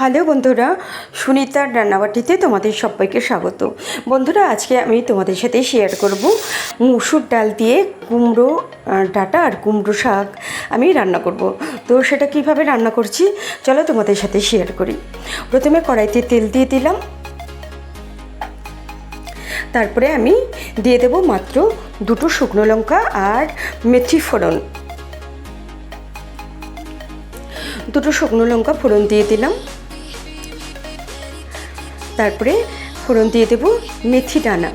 Hello বন্ধুরা, সুনিতার রান্নাবাটিতে তোমাদের সবাইকে স্বাগত। বন্ধুরা, আজকে আমি তোমাদের সাথে শেয়ার করব মুসুর ডাল দিয়ে কুমড়ো ডাঁটা আর কুমড়ো শাক আমি রান্না করব। তো সেটা কীভাবে রান্না করছি, চলো তোমাদের সাথে শেয়ার করি। প্রথমে কড়াইতে তেল দিয়ে দিলাম। তারপরে আমি দিয়ে দেব মাত্র দুটো শুকনো লঙ্কা আর মেথি ফোড়ন। দুটো শুকনো লঙ্কা ফোড়ন দিয়ে দিলাম। তারপরে ফোড়ন দিয়ে দেব মেথি দানা।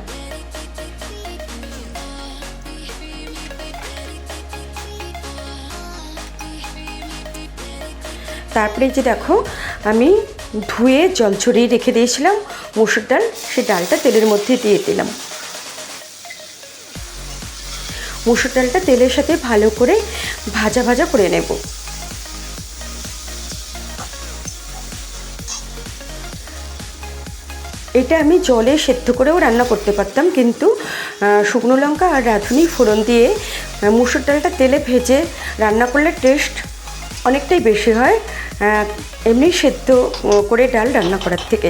তারপরে যে দেখো, আমি ধুয়ে জল ছড়িয়ে রেখে দিয়েছিলাম, মসুর ডাল, সেই ডালটা তেলের মধ্যে দিয়ে দিলাম। মুসুর ডালটা তেলের সাথে ভালো করে ভাজা ভাজা করে নেব। এটা আমি জলে সেদ্ধ করেও রান্না করতে পারতাম, কিন্তু শুকনো লঙ্কা আর রাঁধুনি ফোড়ন দিয়ে মুসুর ডালটা তেলে ভেজে রান্না করলে টেস্ট অনেকটাই বেশি হয় এমনি সেদ্ধ করে ডাল রান্না করার থেকে।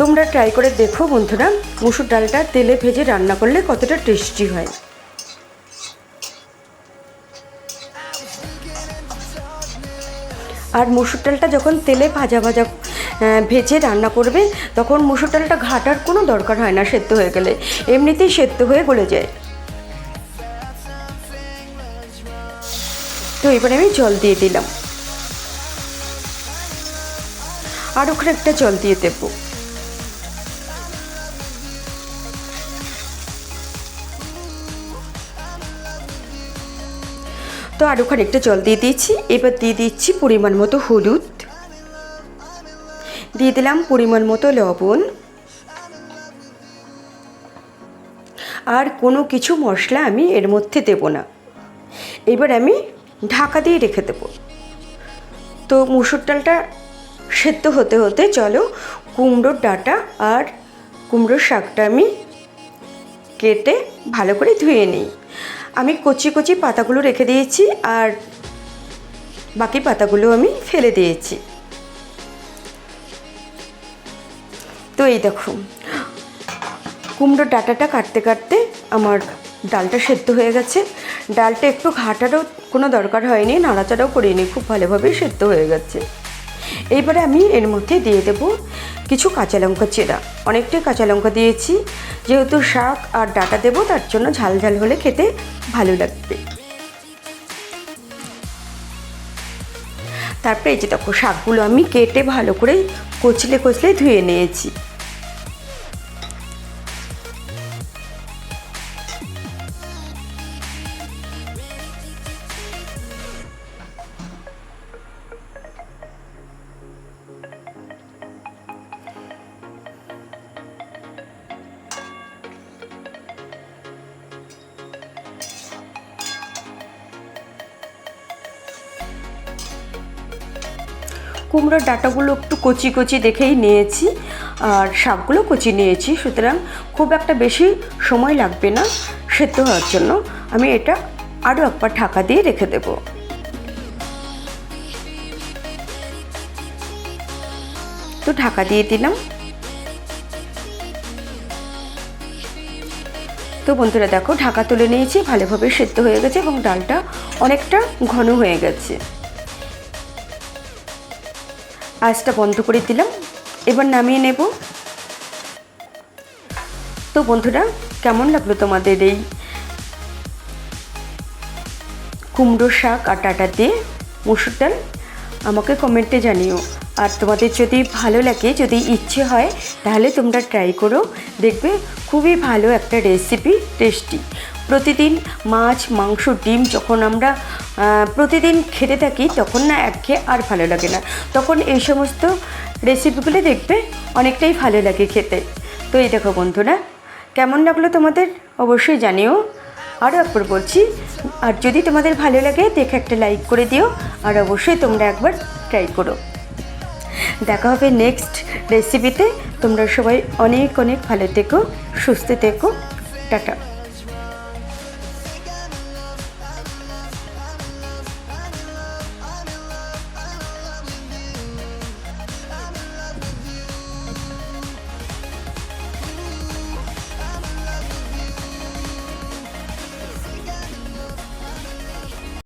তোমরা ট্রাই করে দেখো বন্ধুরা, মুসুর ডালটা তেলে ভেজে রান্না করলে কতটা টেস্টি হয়। আর মুসুর ডালটা যখন তেলে ভাজা ভাজা ভেজে রান্না করবে, তখন মুসুর ডালটা ঘাটার কোনো দরকার হয় না, সেদ্ধ হয়ে গেলে। এমনিতেই সেদ্ধ হয়ে গলে যায়। তো এবারে আমি জল দিয়ে দিলাম। আর ওখানে একটা জল দিয়ে দেবো। তো আর ওখানে একটা জল দিয়ে দিয়েছি। এবার দিয়ে দিচ্ছি পরিমাণ মতো হলুদ। দিয়ে দিলাম পরিমাণ মতো লবণ। আর কোনো কিছু মশলা আমি এর মধ্যে দেব না। এবার আমি ঢাকা দিয়ে রেখে দেব। তো মুসুর ডালটা সেদ্ধ হতে হতে চলো, কুমড়োর ডাঁটা আর কুমড়োর শাকটা আমি কেটে ভালো করে ধুয়ে নিই। আমি কচি কচি পাতাগুলো রেখে দিয়েছি আর বাকি পাতাগুলো আমি ফেলে দিয়েছি। তো এই দেখো। কুমড়োর ডাটাটা কাটতে কাটতে আমার ডালটা সেদ্ধ হয়ে গেছে। ডালটা একটু ঘাটারও কোনো দরকার হয়নি, নাড়াচাড়াও করিনি, খুব ভালোভাবেই সেদ্ধ হয়ে গেছে। এইবারে আমি এর মধ্যে দিয়ে দেব কিছু কাঁচা লঙ্কা চেরা। অনেকটাই কাঁচা লঙ্কা দিয়েছি। যেহেতু শাক আর ডাটা দেবো, তার জন্য ঝাল ঝাল হলে খেতে ভালো লাগবে। তারপরে এই যে দেখো, শাকগুলো আমি কেটে ভালো করে কচলে কচলে ধুয়ে নিয়েছি। কুমড়োর ডাঁটাগুলো একটু কচি কচি দেখেই নিয়েছি, আর শাকগুলো কচি নিয়েছি, সুতরাং খুব একটা বেশি সময় লাগবে না সেদ্ধ হওয়ার জন্য। আমি এটা আরও একবার ঢাকা দিয়ে রেখে দেব। তো ঢাকা দিয়ে দিলাম। তো বন্ধুরা দেখো, ঢাকা তুলে নিয়েছি, ভালোভাবে সেদ্ধ হয়ে গেছে এবং ডালটা অনেকটা ঘন হয়ে গেছে। আঁচটা বন্ধ করে দিলাম। এবার নামিয়ে নেব। তো বন্ধুরা, কেমন লাগল তোমাদের এই কুমড়ো শাক আর ডাটা দিয়ে মুসুর ডাল? আমাকে কমেন্টে জানিও। আর তোমাদের যদি ভালো লাগে, যদি ইচ্ছে হয়, তাহলে তোমরা ট্রাই করো। দেখবে খুবই ভালো একটা রেসিপি, টেস্টি। প্রতিদিন মাছ, মাংস, ডিম যখন আমরা প্রতিদিন খেতে থাকি, তখন না একঘেয়ে আর ভালো লাগে না। তখন এই সমস্ত রেসিপিগুলো দেখবে অনেকটাই ভালো লাগে খেতে। তো এই দেখো বন্ধুরা, কেমন লাগল তোমাদের? অবশ্যই জানিও। আরও একবার বলছি, আর যদি তোমাদের ভালো লাগে, দেখে একটা লাইক করে দিও, আর অবশ্যই তোমরা একবার ট্রাই করো। দেখা হবে নেক্সট রেসিপিতে তোমরা সবাই অনেক অনেক ভালো থেকো, সুস্থ থেকো। টাটা।